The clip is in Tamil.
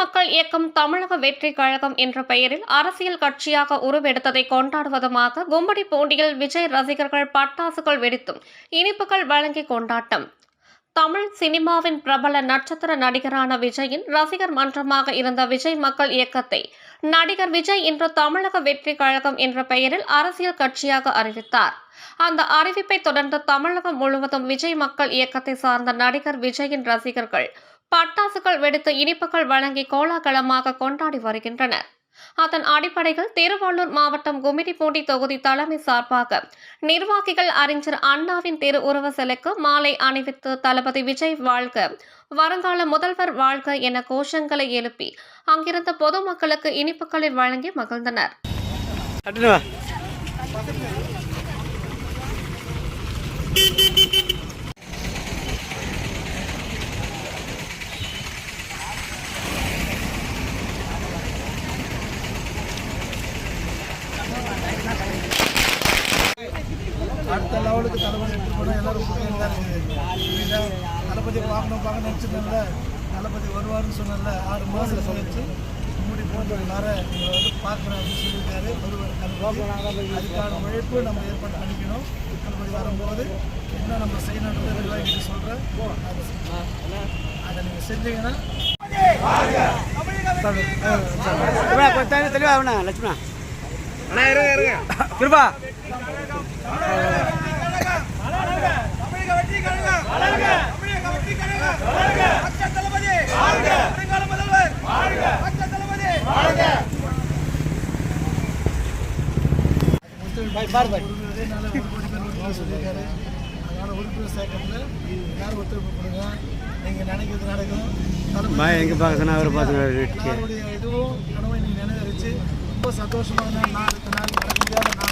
இயக்கம் தமிழக வெற்றி கழகம் என்ற பெயரில் அரசியல் கட்சியாக உருவெடுத்ததை கொண்டாடுவதுமாக கும்படிப்பூண்டியில் விஜய் ரசிகர்கள் பட்டாசுகள் வெடித்தும் இனிப்புகள் வழங்கி கொண்டாட்டம். தமிழ் சினிமாவின் பிரபல நட்சத்திர நடிகரான விஜயின் ரசிகர் மன்றமாக இருந்த விஜய் மக்கள் இயக்கத்தை நடிகர் விஜய் இன்று தமிழக வெற்றி கழகம் என்ற பெயரில் அரசியல் கட்சியாக அறிவித்தார். அந்த அறிவிப்பை தொடர்ந்து தமிழகம் முழுவதும் விஜய் மக்கள் இயக்கத்தை சார்ந்த நடிகர் விஜயின் ரசிகர்கள் பட்டாசுகள் வெடித்து இனிப்புகள் வழங்கி கோலாகலமாக கொண்டாடி வருகின்றனர் அதன் அடிப்படையில் திருவள்ளூர் மாவட்டம் குமிடிப்பூண்டி தொகுதி தலைமை சார்பாக நிர்வாகிகள் அறிஞர் அண்ணாவின் திரு உருவ சிலைக்கு மாலை அணிவித்து தளபதி விஜய் வாழ்க வருங்கால முதல்வர் வாழ்க என கோஷங்களை எழுப்பி அங்கிருந்த பொதுமக்களுக்கு இனிப்புகளை வழங்கி மகிழ்ந்தனர் Thank you. அடுத்த லெவலுக்கு தளபதி எடுத்து போனால் எல்லாரும் கூட்டிட்டு தான் இருக்குது தளபதி பார்க்கணும் பார்க்க நினச்சிருந்தேன்ல. தளபதி வருவார்னு சொன்னல ஆறு மாதம் சொல்லிச்சு மூடி போட்டு எல்லாரும் இவரை வந்து பார்க்குறேன் அப்படின்னு சொல்லியிருக்காரு. வருவார் அதுக்கான உழைப்பு நம்ம ஏற்பாடு பண்ணிக்கணும். தளபதி வரும்போது என்ன நம்ம செய்யணுன்றது நிர்வாகிகிட்ட சொல்கிறேன் அதை நீங்கள் செஞ்சீங்கன்னா கொஞ்சம் தெளிவா அவனா லட்சுமணா. அண்ணா இருங்க இருங்க. கிருபா. அதனால் உறுப்பினர் சேர்க்கறதுல எல்லாரும் ஒத்துழைப்பு கொடுங்க நீங்கள் நினைக்கிறது நடக்கும் தளபதி பா எங்கே பார்க்க சொன்னா அவரை பார்த்து எல்லாருடைய இதுவும் கனவை நீங்கள் நினைவரிச்சு ரொம்ப சந்தோஷமான நாளுக்கு நாள் மறக்க முடியாத நாள்